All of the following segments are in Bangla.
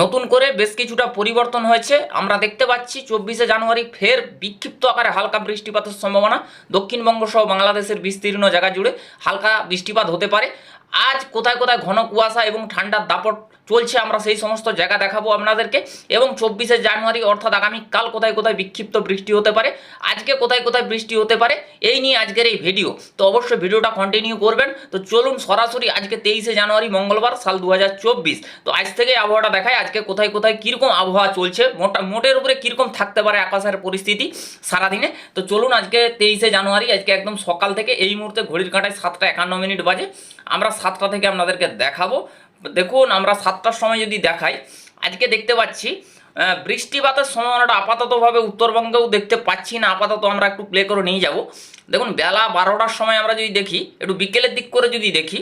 নতুন করে বেশ কিছুটা পরিবর্তন হয়েছে। আমরা দেখতে পাচ্ছি চব্বিশে জানুয়ারি ফের বিক্ষিপ্ত আকারে হালকা বৃষ্টিপাতের সম্ভাবনা। দক্ষিণবঙ্গ সহ বাংলাদেশের বিস্তীর্ণ জায়গা জুড়ে হালকা বৃষ্টিপাত হতে পারে। আজ কোথায় কোথায় ঘন কুয়াশা এবং ঠান্ডার দাপট চলছে, আমরা সেই সমস্ত জায়গা দেখাবো আপনাদেরকে। এবং চব্বিশে জানুয়ারি, অর্থাৎ আগামীকাল কোথায় কোথায় বিক্ষিপ্ত বৃষ্টি হতে পারে, আজকে কোথায় কোথায় বৃষ্টি হতে পারে, এই নিয়ে আজকের এই ভিডিও তো অবশ্যই ভিডিওটা কন্টিনিউ করবেন। তো চলুন সরাসরি আজকে তেইশে জানুয়ারি, মঙ্গলবার, সাল দু হাজার চব্বিশ। তো আজ থেকে আবহাওয়াটা দেখায় আজকে কোথায় কোথায় কীরকম আবহাওয়া চলছে, মোটা, মোটের উপরে কীরকম থাকতে পারে আকাশের পরিস্থিতি সারাদিনে। তো চলুন আজকে তেইশে জানুয়ারি, আজকে একদম সকাল থেকে এই মুহূর্তে ঘড়ির কাঁটায় সাতটা একান্ন মিনিট বাজে। আমরা সাতটা থেকে আপনাদেরকে দেখাবো। দেখুন, আমরা সাতটার সময় যদি দেখাই, আজকে দেখতে পাচ্ছি বৃষ্টিপাতের সম্ভাবনাটা আপাততভাবে উত্তরবঙ্গেও দেখতে পাচ্ছি না। আপাতত আমরা একটু প্লে করে নিয়ে যাব। দেখুন, বেলা বারোটার সময় আমরা যদি দেখি, একটু বিকেলের দিক করে যদি দেখি,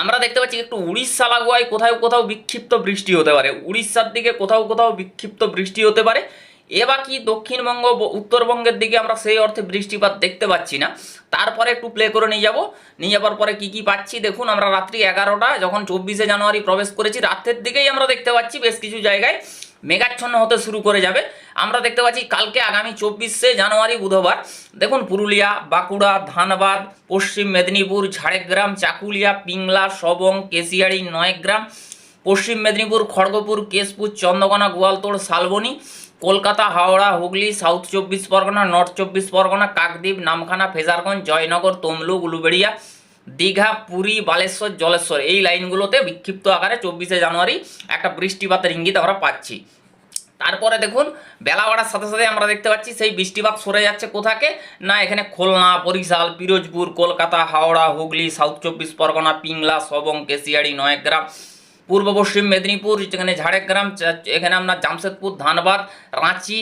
আমরা দেখতে পাচ্ছি একটু উড়িষ্যা, লাগোয়ায় কোথাও কোথাও বিক্ষিপ্ত বৃষ্টি হতে পারে। উড়িষ্যার দিকে কোথাও কোথাও বিক্ষিপ্ত বৃষ্টি হতে পারে। এ বাকি দক্ষিণবঙ্গ উত্তরবঙ্গের দিকে আমরা সেই অর্থে বৃষ্টিপাত দেখতে পাচ্ছি না। তারপরে একটু প্লে করে নিয়ে যাব। নিয়ে যাওয়ার পরে কি কি পাচ্ছি দেখুন, আমরা রাত্রি এগারোটা, যখন চব্বিশে জানুয়ারি প্রবেশ করেছি, রাতের দিকেই আমরা দেখতে পাচ্ছি বেশ কিছু জায়গায় মেঘাচ্ছন্ন হতে শুরু করে যাবে। আমরা দেখতে পাচ্ছি কালকে আগামী চব্বিশে জানুয়ারি বুধবার, দেখুন পুরুলিয়া, বাঁকুড়া, ধানবাদ, পশ্চিম মেদিনীপুর, ঝাড়গ্রাম, চাকুলিয়া, পিংলা, সবং, কেশিয়াড়ি, নয়গ্রাম, পশ্চিম মেদিনীপুর, খড়গপুর, কেশপুর, চন্দ্রকোনা, গোয়ালতোড়, শালবনী কলকাতা, হাওড়া, হুগলি, সাউথ চব্বিশ পরগনা, নর্থ চব্বিশ পরগনা, কাকদ্বীপ, নামখানা, ফেজারগঞ্জ, জয়নগর, তমলুক, উলুবেড়িয়া, দীঘা, পুরী, বালেশ্বর, জলেশ্বর। এই লাইনগুলোতে বিক্ষিপ্ত আকারে চব্বিশে জানুয়ারি একটা বৃষ্টিপাতের ইঙ্গিত আমরা পাচ্ছি। তারপরে দেখুন, বেলা বাড়ার সাথে সাথে আমরা দেখতে পাচ্ছি সেই বৃষ্টিপাত সরে যাচ্ছে কোথাকে? না, এখানে খুলনা, বরিশাল, পিরোজপুর, কলকাতা, হাওড়া, হুগলি, সাউথ চব্বিশ পরগনা, পিংলা, সবং, কেশিয়াড়ি, নয়গ্রাম পূর্ব পশ্চিম মেদিনীপুর, যেখানে ঝাড়গ্রাম এখানে আপনার জামশেদপুর, ধানবাদ, রাঁচি,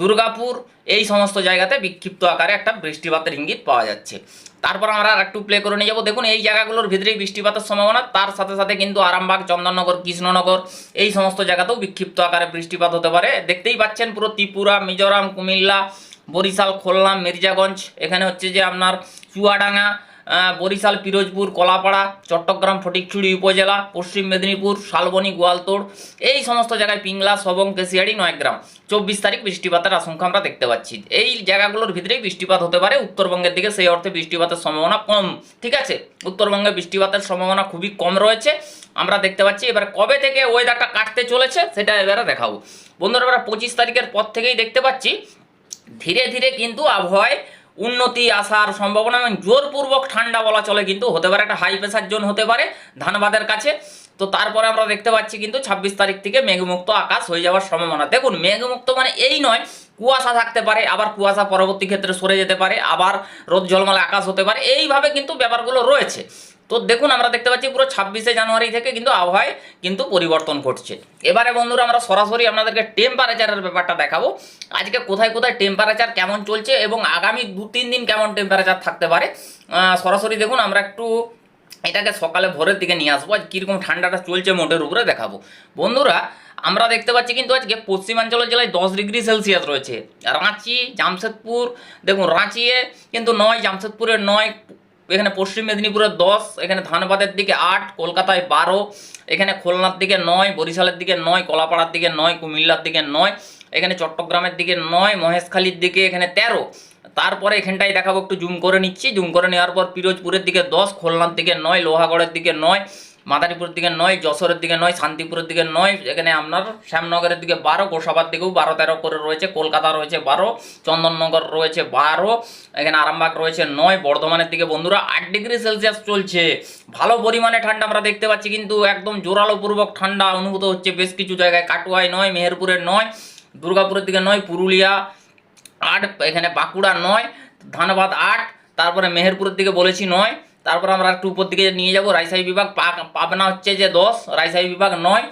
দুর্গাপুর, এই সমস্ত জায়গাতে বিক্ষিপ্ত আকারে একটা বৃষ্টিপাতের ইঙ্গিত পাওয়া যাচ্ছে। তারপর আমরা একটু প্লে করে নিয়ে যাব। দেখুন, এই জায়গাগুলোর ভিতরেই বৃষ্টিপাতের সম্ভাবনা। তার সাথে সাথে কিন্তু আরামবাগ, চন্দননগর, কৃষ্ণনগর, এই সমস্ত জায়গাতেও বিক্ষিপ্ত আকারে বৃষ্টিপাত হতে পারে। দেখতেই পাচ্ছেন পুরো ত্রিপুরা, মিজোরাম, কুমিল্লা, বরিশাল, খুলনা, মির্জাগঞ্জ। এখানে হচ্ছে যে আপনার চুয়াডাঙ্গা বরিশাল, পিরোজপুর, কলাপাড়া, চট্টগ্রাম, ফটিকছড়ি উপজেলা, পশ্চিম মেদিনীপুর, শালবনী, গোয়ালতোড়, এই সমস্ত জায়গায় পিংলা, সবং কেশিয়াড়ি নয়গ্রাম। চব্বিশ তারিখ বৃষ্টিপাতের আশঙ্কা আমরা দেখতে পাচ্ছি। এই জায়গাগুলোর ভিতরেই বৃষ্টিপাত হতে পারে, উত্তরবঙ্গের দিকে সেই অর্থে বৃষ্টিপাতের সম্ভাবনা কম, ঠিক আছে? উত্তরবঙ্গে বৃষ্টিপাতের সম্ভাবনা খুবই কম রয়েছে। আমরা দেখতে পাচ্ছি, এবার কবে থেকে ওয়েদারটা কাটতে চলেছে, সেটা এবারে দেখাবো। বন্ধুরা, এবার পঁচিশ তারিখের পর থেকেই দেখতে পাচ্ছি, ধীরে ধীরে কিন্তু আবহাওয়ায় উন্নতি, আসার সম্ভাবনা এবং জোরপূর্বক ঠান্ডা বলা চলে কিন্তু হতে পারে, একটা হাই প্রেসার জোন হতে পারে ধানবাদের কাছে। তো তারপরে আমরা দেখতে পাচ্ছি কিন্তু ছাব্বিশ তারিখ থেকে মেঘমুক্ত আকাশ হয়ে যাওয়ার সম্ভাবনা। দেখুন, মেঘমুক্ত মানে এই নয়, কুয়াশা থাকতে পারে, আবার কুয়াশা পরবর্তী ক্ষেত্রে সরে যেতে পারে, আবার রোদ জলমালে আকাশ হতে পারে। এইভাবে কিন্তু ব্যাপারগুলো রয়েছে। তো দেখুন, আমরা দেখতে পাচ্ছি পুরো ছাব্বিশে জানুয়ারি থেকে কিন্তু আবহাওয়ায় কিন্তু পরিবর্তন ঘটছে। এবারে বন্ধুরা, আমরা সরাসরি আপনাদেরকে টেম্পারেচারের ব্যাপারটা দেখাবো। আজকে কোথায় কোথায় টেম্পারেচার কেমন চলছে এবং আগামী দু, তিন দিন কেমন টেম্পারেচার থাকতে পারে? সরাসরি দেখুন, আমরা একটু এটাকে সকালে ভোরের দিকে নিয়ে আসব। আজ কীরকম ঠান্ডাটা চলছে মোটের উপরে দেখাবো। বন্ধুরা, আমরা দেখতে পাচ্ছি কিন্তু আজকে পশ্চিমাঞ্চলের জেলায় দশ ডিগ্রি সেলসিয়াস রয়েছে। রাঁচি, জামশেদপুর, দেখুন, রাঁচিয়ে কিন্তু নয়, জামশেদপুরের নয় এখানে পশ্চিম মেদিনীপুরে দশ, এখানে ধানবাদের দিকে আট, কলকাতায় বারো, এখানে খুলনার দিকে নয়, বরিশালের দিকে নয়, কলাপাড়ার দিকে নয়, কুমিল্লার দিকে নয়, এখানে চট্টগ্রামের দিকে নয়, মহেশখালীর দিকে এখানে তেরো। তারপরে এখানটাই দেখাবো, একটু জুম করে নিচ্ছি। জুম করে নেওয়ার পর পিরোজপুরের দিকে দশ, খুলনার দিকে নয়, লোহাগড়ের দিকে নয় মাদারীপুরের দিকে নয়, যশোরের দিকে নয়, শান্তিপুরের দিকে নয়, এখানে আপনার শ্যামনগরের দিকে বারো, গোসাবার দিকেও বারো, তেরো করে রয়েছে, কলকাতা রয়েছে বারো, চন্দননগর রয়েছে বারো, এখানে আরামবাগ রয়েছে নয়, বর্ধমানের দিকে বন্ধুরা আট ডিগ্রি সেলসিয়াস চলছে। ভালো পরিমাণে ঠান্ডা আমরা দেখতে পাচ্ছি, কিন্তু একদম জোরালোপূর্বক ঠান্ডা অনুভূত হচ্ছে বেশ কিছু জায়গায়। কাটুয়ায় নয় মেহেরপুরের নয়, দুর্গাপুরের দিকে নয়, পুরুলিয়া আট, এখানে বাঁকুড়া নয়, ধানবাদ আট, তারপরে মেহেরপুরের দিকে বলেছি নয় তারপর আমরা একটু উপর দিকে নিয়ে যাব রাজশাহী বিভাগ পাবনা হচ্ছে যে দশ রাজশাহী বিভাগ নয়,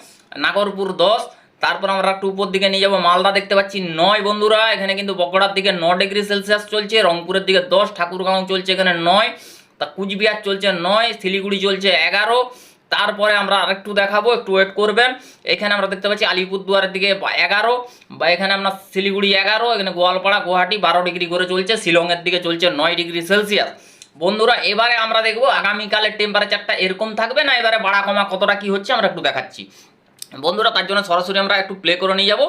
নাগরপুর দশ, তারপর আমরা একটু উপর দিকে নিয়ে যাব, মালদা দেখতে পাচ্ছি নয় বন্ধুরা, এখানে কিন্তু বকড়ার দিকে ন ডিগ্রি সেলসিয়াস চলছে, রংপুরের দিকে দশ, ঠাকুরগাঁও চলছে এখানে নয়, তা কুচবিহার চলছে নয়, শিলিগুড়ি চলছে এগারো, তারপরে আমরা আরেকটু দেখাবো, একটু ওয়েট করবেন, এখানে আমরা দেখতে পাচ্ছি আলিপুরদুয়ারের দিকে এগারো, বা এখানে আপনার শিলিগুড়ি এগারো, এখানে গোয়ালপাড়া, গুয়াহাটি বারো ডিগ্রি করে চলছে, শিলংয়ের দিকে চলছে নয় ডিগ্রি সেলসিয়াস। বন্ধুরা, এবারে আমরা দেখব আগামীকালের টেম্পারেচারটা এরকম থাকবে না? এবারে বাড়া কমা কতটা কি হচ্ছে আমরা একটু দেখাচ্ছি। বন্ধুরা, তার জন্য সরাসরি আমরা একটু প্লে করে নিয়ে যাব।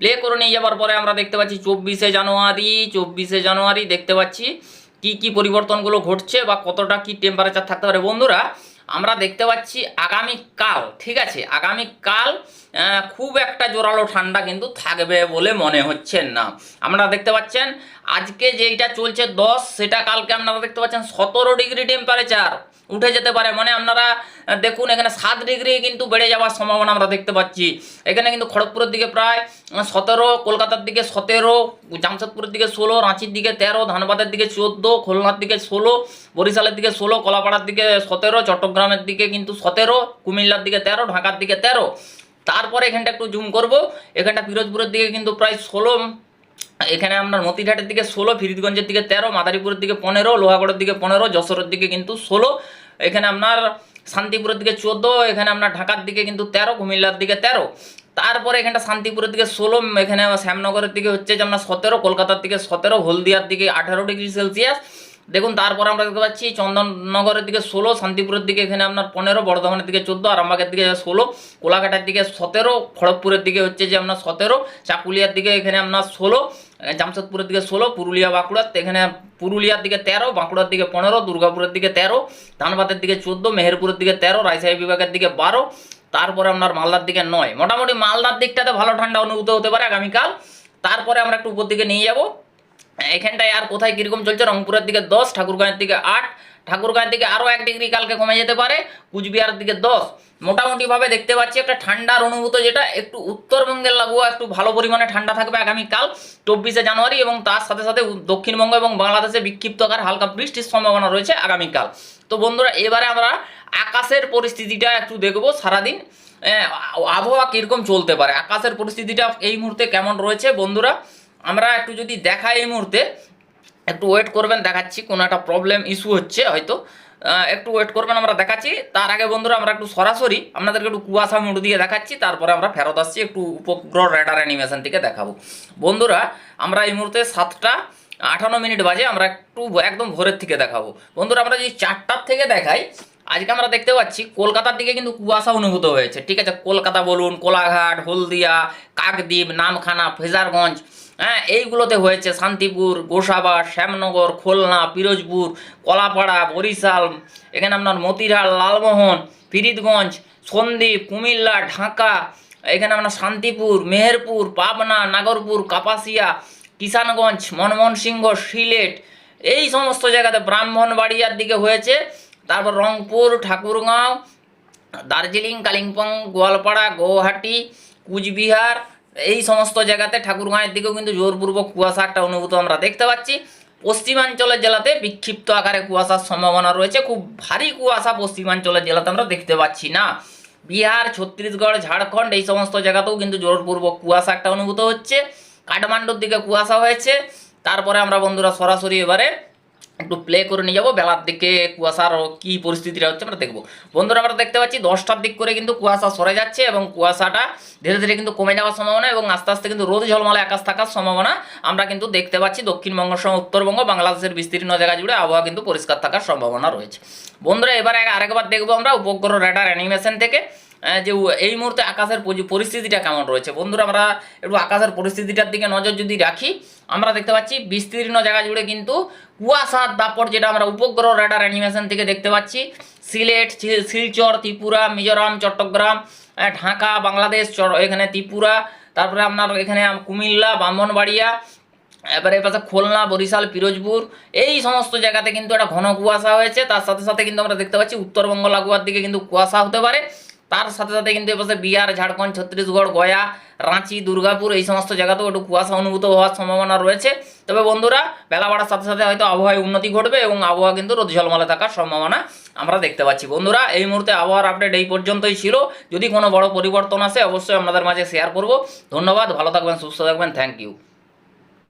প্লে করে নিয়ে যাওয়ার পরে আমরা দেখতে পাচ্ছি চব্বিশে জানুয়ারি চব্বিশে জানুয়ারি দেখতে পাচ্ছি কি কি পরিবর্তনগুলো ঘটছে বা কতটা কি টেম্পারেচার থাকতে পারে। বন্ধুরা আমরা দেখতে পাচ্ছি আগামীকাল ঠিক আছে? আগামীকাল খুব একটা জোরালো ঠান্ডা কিন্তু থাকবে বলে মনে হচ্ছে না। আমরা দেখতে পাচ্ছেন, আজকে যেইটা চলছে দশ, সেটা কালকে আপনারা দেখতে পাচ্ছেন সতেরো ডিগ্রি টেম্পারেচার উঠে যেতে পারে। মানে আপনারা দেখুন, এখানে সাত ডিগ্রি কিন্তু বেড়ে যাওয়ার সম্ভাবনা আমরা দেখতে পাচ্ছি। এখানে কিন্তু খড়গপুরের দিকে প্রায় সতেরো, কলকাতার দিকে সতেরো, জামশেদপুরের দিকে ষোলো, রাঁচির দিকে তেরো, ধানবাদের দিকে চোদ্দ, খুলনার দিকে ষোলো, বরিশালের দিকে ষোলো, কলাপাড়ার দিকে সতেরো, চট্টগ্রামের দিকে কিন্তু সতেরো, কুমিল্লার দিকে তেরো, ঢাকার দিকে তেরো। তারপরে এখানটা একটু জুম করব। এখানটা পিরোজপুরের দিকে কিন্তু প্রায় ষোলো এখানে আপনার মতিঘাটের দিকে ষোলো ফিরিদগঞ্জের দিকে তেরো, মাদারীপুরের দিকে পনেরো, লোহাগড়ের দিকে পনেরো, যশোরের দিকে কিন্তু ষোলো, এখানে আপনার শান্তিপুরের দিকে চোদ্দ, এখানে আপনার ঢাকার দিকে কিন্তু তেরো, কুমিল্লার দিকে তেরো। তারপরে এখানটা শান্তিপুরের দিকে ষোলো, এখানে শ্যামনগরের দিকে হচ্ছে যে আপনার সতেরো, কলকাতার দিকে সতেরো, হলদিয়ার দিকে আঠারো ডিগ্রি সেলসিয়াস দেখুন, তারপর আমরা দেখতে পাচ্ছি চন্দননগরের দিকে ষোলো, শান্তিপুরের দিকে এখানে আপনার পনেরো, বর্ধমানের দিকে চোদ্দ, আরামবাগের দিকে ষোলো, কোলাঘাটের দিকে সতেরো, খড়গপুরের দিকে হচ্ছে যে আপনার সতেরো, চাকুলিয়ার দিকে এখানে আপনার ষোলো জামশেদপুরের দিকে ষোলো, পুরুলিয়া বাঁকুড়া এখানে পুরুলিয়ার দিকে তেরো, বাঁকুড়ার দিকে পনেরো, দুর্গাপুরের দিকে তেরো, ধানবাদের দিকে চোদ্দ, মেহেরপুরের দিকে তেরো, রাজশাহী বিভাগের দিকে বারো, তারপরে আপনার মালদার দিকে নয়। মোটামুটি মালদার দিকটাতে ভালো ঠান্ডা অনুভূত হতে পারে আগামীকাল। তারপরে আমরা একটু উপর দিকে নিয়ে যাব। এখানটায় আর কোথায় কীরকম চলছে? রংপুরের দিকে দশ ঠাকুরগাঁয়ের দিকে আট। ঠাকুরগাঁয়ের দিকে আরও এক ডিগ্রি কালকে কমে যেতে পারে, কুচবিহারের দিকে দশ। মোটামুটিভাবে দেখতে পাচ্ছি একটা ঠান্ডার অনুভূত, যেটা একটু উত্তরবঙ্গের লাগোয়া, একটু ভালো পরিমাণে ঠান্ডা থাকবে আগামীকাল, চব্বিশে জানুয়ারি এবং তার সাথে সাথে দক্ষিণবঙ্গ এবং বাংলাদেশে বিক্ষিপ্ত আকার, হালকা বৃষ্টির সম্ভাবনা রয়েছে আগামীকাল। তো বন্ধুরা, এবারে আমরা আকাশের পরিস্থিতিটা একটু দেখব সারাদিন। আবহাওয়া কীরকম চলতে পারে? আকাশের পরিস্থিতিটা এই মুহূর্তে কেমন রয়েছে বন্ধুরা? আমরা একটু যদি দেখাই এই মুহূর্তে, একটু ওয়েট করবেন, দেখাচ্ছি কোনো একটা প্রবলেম ইস্যু হচ্ছে হয়তো। একটু ওয়েট করবেন, আমরা দেখাচ্ছি। তার আগে বন্ধুরা, আমরা একটু সরাসরি আপনাদেরকে একটু কুয়াশা মুড দিয়ে দেখাচ্ছি, তারপরে আমরা ফেরত আসছি, একটু উপগ্রহ রেডার অ্যানিমেশন থেকে দেখাবো। বন্ধুরা, আমরা এই মুহূর্তে সাতটা আঠান্ন মিনিট বাজে, আমরা একটু একদম ভোরের থেকে দেখাবো। বন্ধুরা, আমরা যদি চারটার থেকে দেখাই আজকে আমরা দেখতে পাচ্ছি কলকাতার দিকে কিন্তু কুয়াশা অনুভূত হয়েছে। ঠিক আছে? কলকাতা বলুন, কোলাঘাট, হলদিয়া, কাকদ্বীপ, নামখানা, ফেজারগঞ্জ হ্যাঁ এইগুলোতে হয়েছে শান্তিপুর গোসাবা শ্যামনগর, খুলনা, পিরোজপুর, কলাপাড়া, বরিশাল, এখানে আপনার মতিরাল লালমোহন, ফিরিদগঞ্জ, সন্দ্বীপ, কুমিল্লা, ঢাকা, এখানে আপনার শান্তিপুর, মেহেরপুর, পাবনা, নাগরপুর, কাপাসিয়া, কিষানগঞ্জ মনমোহনসিংহ সিলেট, এই সমস্ত জায়গাতে ব্রাহ্মণবাড়িয়ার দিকে হয়েছে। তারপর রংপুর, ঠাকুরগাঁও, দার্জিলিং, কালিম্পং, গোয়ালপাড়া, গৌহাটি, কুচবিহার, এই সমস্ত জায়গাতে ঠাকুরগাঁয়ের দিকেও কিন্তু জোরপূর্বক কুয়াশা একটা অনুভূত আমরা দেখতে পাচ্ছি। পশ্চিমাঞ্চলের জেলাতে বিক্ষিপ্ত আকারে কুয়াশার সম্ভাবনা রয়েছে। খুব ভারী কুয়াশা পশ্চিমাঞ্চলের জেলাতে আমরা দেখতে পাচ্ছি না। বিহার, ছত্তিশগড়, ঝাড়খণ্ড এই সমস্ত জায়গাতেও কিন্তু জোরপূর্বক কুয়াশা একটা অনুভূত হচ্ছে। কাঠমান্ডুর দিকে কুয়াশা হয়েছে। তারপরে আমরা বন্ধুরা সরাসরি এবারে একটু প্লে করে নিয়ে যাব, বেলার দিকে কুয়াশার কি পরিস্থিতিটা হচ্ছে আমরা দেখব। বন্ধুরা, আমরা দেখতে পাচ্ছি দশটার দিক করে কিন্তু কুয়াশা সরে যাচ্ছে এবং কুয়াশাটা ধীরে ধীরে কিন্তু কমে যাওয়ার সম্ভাবনা এবং আস্তে আস্তে কিন্তু রোদ ঝলমলে আকাশ থাকার সম্ভাবনা আমরা কিন্তু দেখতে পাচ্ছি। দক্ষিণবঙ্গ সহ উত্তরবঙ্গ, বাংলাদেশের বিস্তীর্ণ জায়গা জুড়ে আবহাওয়া কিন্তু পরিষ্কার থাকার সম্ভাবনা রয়েছে। বন্ধুরা, এবারে আরেকবার দেখব আমরা উপগ্রহ রেডার অ্যানিমেশন থেকে। যে এই মুহূর্তে আকাশের পরিস্থিতিটা কেমন রয়েছে? বন্ধুরা, আমরা একটু আকাশের পরিস্থিতিটার দিকে নজর যদি রাখি, আমরা দেখতে পাচ্ছি বিস্তীর্ণ জায়গা জুড়ে কিন্তু কুয়াশার দাপট যেটা আমরা উপগ্রহ রেডার অ্যানিমেশন থেকে দেখতে পাচ্ছি। সিলেট শিলচর, ত্রিপুরা, মিজোরাম, চট্টগ্রাম ঢাকা, বাংলাদেশ এখানে ত্রিপুরা, তারপরে আপনার এখানে কুমিল্লা, ব্রাহ্মণবাড়িয়া, এবারে এর পাশে খুলনা, বরিশাল, পিরোজপুর, এই সমস্ত জায়গাতে কিন্তু একটা ঘন কুয়াশা হয়েছে। তার সাথে সাথে কিন্তু আমরা দেখতে পাচ্ছি উত্তরবঙ্গ লাগোয়ার দিকে কিন্তু কুয়াশা হতে পারে। তার সাথে সাথে কিন্তু এপাশে বিহার, ঝাড়খণ্ড, ছত্তিশগড়, গয়া, রাঁচি, দুর্গাপুর এই সমস্ত জায়গাতেও একটু কুয়াশা অনুভূত হওয়ার সম্ভাবনা রয়েছে। তবে বন্ধুরা, বেলা বাড়ার সাথে সাথে হয়তো আবহাওয়ায় উন্নতি ঘটবে এবং আবহাওয়া কিন্তু রোদ ঝলমলে থাকার সম্ভাবনা আমরা দেখতে পাচ্ছি। বন্ধুরা, এই মুহূর্তে আবহাওয়ার আপডেট এই পর্যন্তই ছিল। যদি কোনো বড় পরিবর্তন আসে, অবশ্যই আপনাদের মাঝে শেয়ার করব। ধন্যবাদ, ভালো থাকবেন, সুস্থ থাকবেন থ্যাংক ইউ